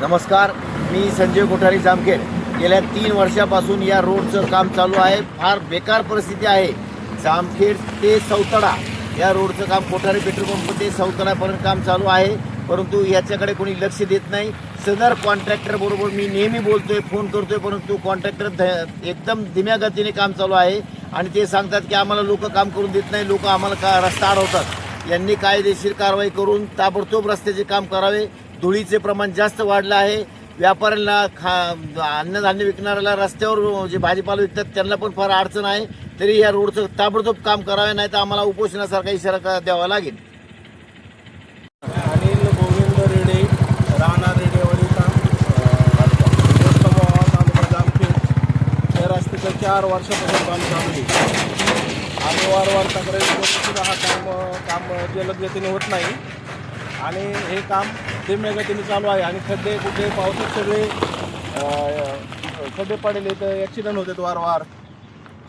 नमस्कार मी संजय कोठारी जामखेड. गेल्या तीन वर्षापासून या रोडचं काम चालू आहे. फार बेकार परिस्थिती आहे. जामखेड ते सौतडा या रोडचं काम कोठारी पेट्रोल पंप ते सौतडापर्यंत काम चालू आहे. परंतु याच्याकडे कोणी लक्ष देत नाही. सदर कॉन्ट्रॅक्टर बरोबर मी नेहमी बोलतोय फोन करतोय परंतु कॉन्ट्रॅक्टर ध एकदम धीम्या गतीने काम चालू आहे. आणि ते सांगतात की आम्हाला लोक काम करून देत नाही लोक आम्हाला का रस्ता अडवतात? यांनी कायदेशीर कारवाई करून ताबडतोब रस्त्याचे काम करावे. धुळीचे प्रमाण जास्त वाढलं आहे. व्यापाऱ्यांना खा अन्नधान्य विकणाऱ्याला रस्त्यावर जे भाजीपाला विकतात त्यांना पण फार अडचण आहे. तरी या रोडचं ताबडतोब काम करावे नाही तर आम्हाला उपोषणासारखा इशारा द्यावा लागेल. अनिल गोविंद रेडे राहणार रेडेवाडी तालुका जामखेड. या रस्त्याचं चार वर्षापासून काम चालू आहे. आणि वारंवार तक्रारी करून सुद्धा हा काम काम जलद गतीने होत नाही. आणि हे काम ते मेगतीने चालू आहे. आणि खड्डे कुठे पावसात सगळे खड्डे पडले तर ॲक्सिडेंट होतात वारंवार.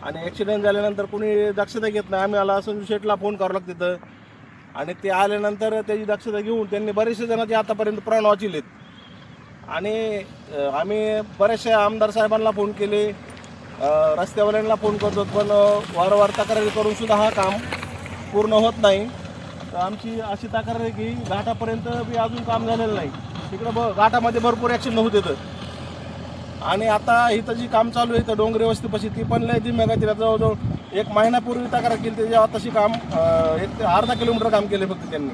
आणि ॲक्सिडेंट झाल्यानंतर कुणी दक्षता घेत नाही. आम्ही आला संजू शेटला फोन करावं लागतं तिथं. आणि ते आल्यानंतर त्याची दक्षता घेऊन त्यांनी बरेचसे जणांचे आतापर्यंत प्राण वाचवलेत आणि आम्ही बऱ्याचशा आमदार साहेबांना फोन केले. रस्त्यावाल्यांना फोन करतो. पण वारंवार तक्रारी करूनसुद्धा हा काम पूर्ण होत नाही. आमची अशी तक्रार आहे की घाटापर्यंत बी अजून काम झालेलं नाही. तिकडं ब घाटामध्ये भरपूर ॲक्शन होते तर आणि आता इथं जी काम चालू आहे तर डोंगरे वस्तीपाशी ती पण लय धीम्या तिला जवळजवळ एक महिन्यापूर्वी तक्रार केली त्याच्या तशी काम एक ते अर्धा किलोमीटर काम केले फक्त त्यांनी.